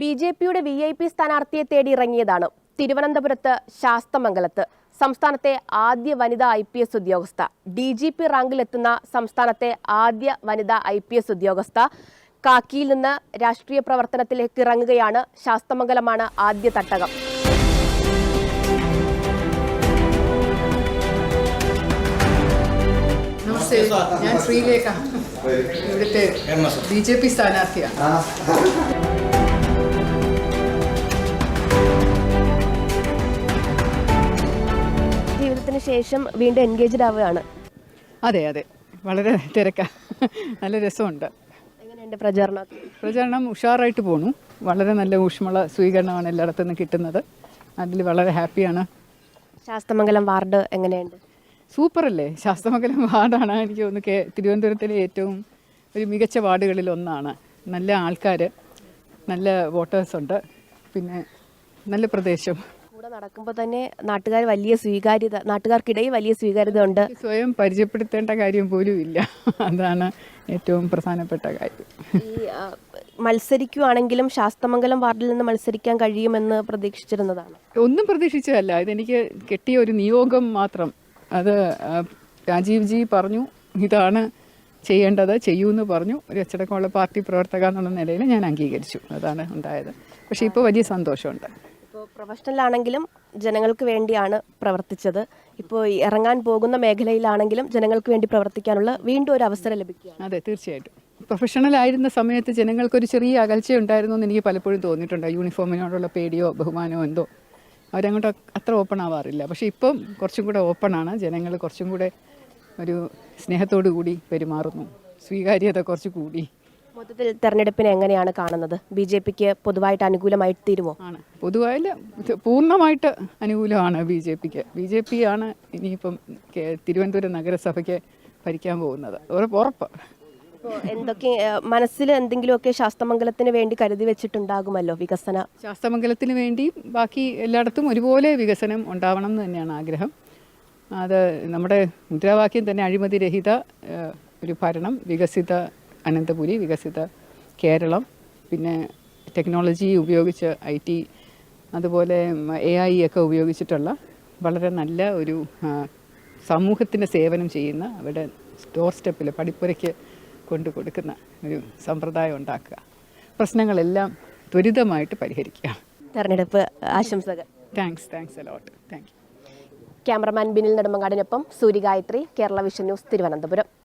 B J പിയുടെ V I P സ്ഥാനാർത്ഥിയെ തേടി ഇറങ്ങിയതാണ് തിരുവനന്തപുരത്ത് ശാസ്തമംഗലത്ത്. സംസ്ഥാനത്തെ ആദ്യ വനിതാ ഐ പി എസ് ഉദ്യോഗസ്ഥ. ഡി ജി പി റാങ്കിലെത്തുന്ന സംസ്ഥാനത്തെ ആദ്യ വനിതാ ഐ പി എസ് ഉദ്യോഗസ്ഥ കാക്കിയിൽ നിന്ന് രാഷ്ട്രീയ പ്രവർത്തനത്തിലേക്ക് ഇറങ്ങുകയാണ് ശാസ്തമംഗലമാണ് ആദ്യ തട്ടകം. നമസ്തേ ഞാൻ ശ്രീലേഖ. ഇവിടുത്തെ ബി ജെ പി സ്ഥാനാർത്ഥിയാണ്. ജീവിതത്തിന് ശേഷം വീണ്ടും എൻഗേജ്ഡ് ആവുകയാണ്. അതെ അതെ. വളരെ തിരക്കാ. നല്ല രസമുണ്ട്. എങ്ങനെയുണ്ട് പ്രചാരണം പ്രചാരണം ഉഷാറായിട്ട് പോണു. വളരെ നല്ല ഊഷ്മള സ്വീകരണമാണ് എല്ലായിടത്തു നിന്ന് കിട്ടുന്നത്. അതിൽ വളരെ ഹാപ്പിയാണ്. ശാസ്തമംഗലം വാർഡ് എങ്ങനെയുണ്ട്? സൂപ്പറല്ലേ. ശാസ്തമംഗലം വാർഡാണ് എനിക്ക് തോന്നുന്നു തിരുവനന്തപുരത്തിലെ ഏറ്റവും ഒരു മികച്ച വാർഡുകളിൽ ഒന്നാണ്. നല്ല ആൾക്കാർ നല്ല വോട്ടേഴ്സ് ഉണ്ട്. പിന്നെ നല്ല പ്രദേശം. നടക്കുമ്പോൾ തന്നെ നാട്ടുകാർ വലിയ സ്വീകാര്യത നാട്ടുകാർക്കിടയിൽ വലിയ സ്വീകാര്യത ഉണ്ട്. സ്വയം പരിചയപ്പെടുത്തേണ്ട കാര്യം പോലും ഇല്ല. അതാണ് ഏറ്റവും പ്രധാനപ്പെട്ട കാര്യം. ഈ ആ, മത്സരിക്കുവാണെങ്കിലും ശാസ്തമംഗലം വാർഡിൽ നിന്ന് മത്സരിക്കാൻ കഴിയുമെന്ന് പ്രതീക്ഷിച്ചിരുന്നതാണ്. ഒന്നും പ്രതീക്ഷിച്ചതല്ല. ഇതെനിക്ക് കിട്ടിയ ഒരു നിയോഗം മാത്രം. അത് ആ, രാജീവ് ജി പറഞ്ഞു ഇതാണ് ചെയ്യേണ്ടത് ചെയ്യൂന്ന് പറഞ്ഞു. ഒരു അച്ചടക്കമുള്ള പാർട്ടി പ്രവർത്തക എന്നുള്ള നിലയിൽ ഞാൻ അംഗീകരിച്ചു. അതാണ് ഉണ്ടായത്. പക്ഷേ ഇപ്പോൾ വലിയ സന്തോഷമുണ്ട്. ആണെങ്കിലും ജനങ്ങൾക്ക് വേണ്ടിയാണ് പ്രവർത്തിച്ചത്. ഇപ്പോൾ ഇറങ്ങാൻ പോകുന്ന മേഖലയിലാണെങ്കിലും ജനങ്ങൾക്ക് വേണ്ടി പ്രവർത്തിക്കാനുള്ള വീണ്ടും ഒരു അവസരം ലഭിക്കുകയാണ്. അതെ തീർച്ചയായിട്ടും. പ്രൊഫഷണൽ ആയിരുന്ന സമയത്ത് ജനങ്ങൾക്കൊരു ചെറിയ അകൽച്ച ഉണ്ടായിരുന്നു എന്ന് എനിക്ക് പലപ്പോഴും തോന്നിയിട്ടുണ്ട്. യൂണിഫോമിനോടുള്ള പേടിയോ ബഹുമാനമോ എന്തോ. അവരങ്ങോട്ട് അത്ര ഓപ്പൺ ആവാറില്ല. പക്ഷേ ഇപ്പം കുറച്ചും കൂടെ ആണ്. ജനങ്ങൾ കുറച്ചും കൂടെ ഒരു സ്നേഹത്തോടു കൂടി പെരുമാറുന്നു. സ്വീകാര്യത കുറച്ച് കൂടി. മൊത്തത്തിൽ തെരഞ്ഞെടുപ്പിനെ എങ്ങനെയാണ് കാണുന്നത്? ബി ജെ പിക്ക് പൊതുവായിട്ട് അനുകൂലമായിട്ട് തീരുമോ? ആണ്. പൊതുവായ പൂർണമായിട്ട് അനുകൂലമാണ് ബി ജെ പിക്ക്. ബി ജെ പി ആണ് ഇനിയിപ്പം കേ- തിരുവനന്തപുരം നഗരസഭയ്ക്ക് ഭരിക്കാൻ പോകുന്നത്. ഉറപ്പ് ഉറപ്പ്. ഇപ്പോ എന്തൊക്കെ മനസ്സിൽ എന്തെങ്കിലുമൊക്കെ ശാസ്തമംഗലത്തിന് വേണ്ടി കരുതി വെച്ചിട്ടുണ്ടാകുമല്ലോ വികസന? ശാസ്ത്രമംഗലത്തിന് വേണ്ടി ബാക്കി എല്ലായിടത്തും ഒരുപോലെ വികസനം ഉണ്ടാവണം എന്ന് തന്നെയാണ് ആഗ്രഹം. അത് നമ്മുടെ മുദ്രാവാക്യം തന്നെ അഴിമതിരഹിത ഏഹ്, ഒരു ഭരണം വികസിത അനന്തപുരി വികസിത കേരളം പിന്നെ ടെക്നോളജി ഉപയോഗിച്ച് ഐ ടി അതുപോലെ എ ഐ ഒക്കെ ഉപയോഗിച്ചിട്ടുള്ള വളരെ നല്ല ഒരു സമൂഹത്തിന്റെ സമൂഹത്തിന് സേവനം ചെയ്യുന്ന അവിടെ ഡോർ സ്റ്റെപ്പിൽ പടിപ്പുരയ്ക്ക് കൊണ്ടു കൊടുക്കുന്ന ഒരു സമ്പ്രദായം ഉണ്ടാക്കുക. പ്രശ്നങ്ങളെല്ലാം ത്വരിതമായിട്ട് പരിഹരിക്കുക. തെരഞ്ഞെടുപ്പ് ആശംസകൾ. Thanks thanks a lot thank you cameraman Binil നെടുമങ്ങാടിനൊപ്പം Suryagayathri Kerala vision news Thiruvananthapuram.